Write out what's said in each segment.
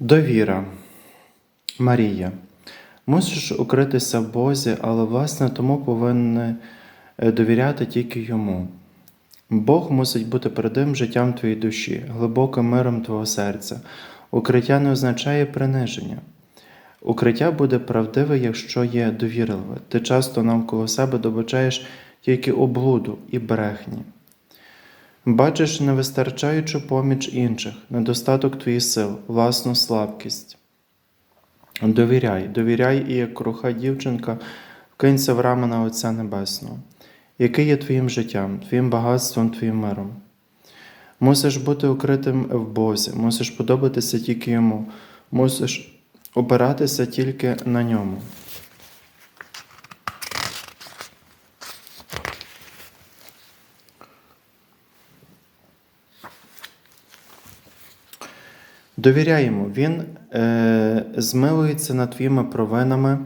Довіра. Марія. Мусиш укритися в Бозі, але власне тому повинні е, довіряти тільки йому. Бог мусить бути передовим життям твоєї душі, глибоким миром твого серця. Укриття не означає приниження. Укриття буде правдиве, якщо є довірливе. Ти часто навколо себе добачаєш тільки облуду і брехні. Бачиш невистачаючу поміч інших, недостаток твоїх сил, власну слабкість. Довіряй, довіряй і як круха дівчинка вкинься в рамена Отця Небесного, який є твоїм життям, твоїм багатством, твоїм миром. Мусиш бути укритим в Бозі, мусиш подобатися тільки йому, мусиш опиратися тільки на ньому. Довіряй йому, він е, змилується над твоїми провинами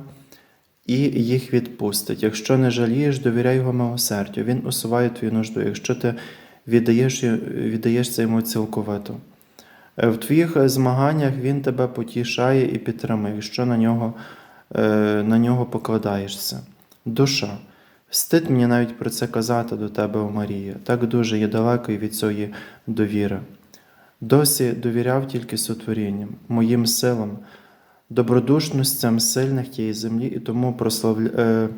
і їх відпустить. Якщо не жалієш, довіряй його милосердю. Він усуває твою нужду, якщо ти віддаєш, віддаєшся йому цілковито. Е, В твоїх змаганнях він тебе потішає і підтримує, якщо на нього, е, на нього покладаєшся. Душа. Стид мені навіть про це казати до тебе, о Марія. Так дуже є далеко від цієї довіри. Досі довіряв тільки сотворінням, моїм силам, добродушностям сильних тієї землі, і тому прославля... е...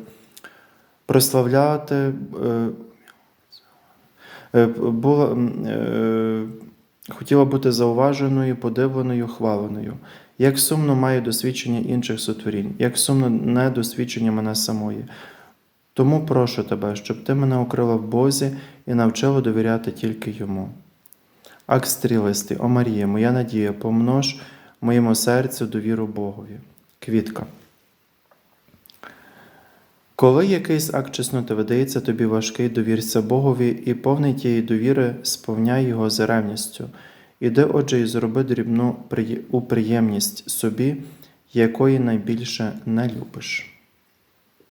прославляти е... е... була, хотіла бути зауваженою, подивленою, хваленою. Як сумно маю досвідчення інших сотворінь, як сумно не досвідчення мене самої. Тому прошу тебе, щоб ти мене укрила в Бозі і навчила довіряти тільки йому. Акт стрілистий, о Марія, моя надія, помнож моєму серцю довіру Богові. Квітка. Коли якийсь акт чесноти видається тобі важкий, довірся Богові і повний тієї довіри сповняй його за ревністю. Іди, отже, і зроби дрібну приє- у приємність собі, якої найбільше не любиш.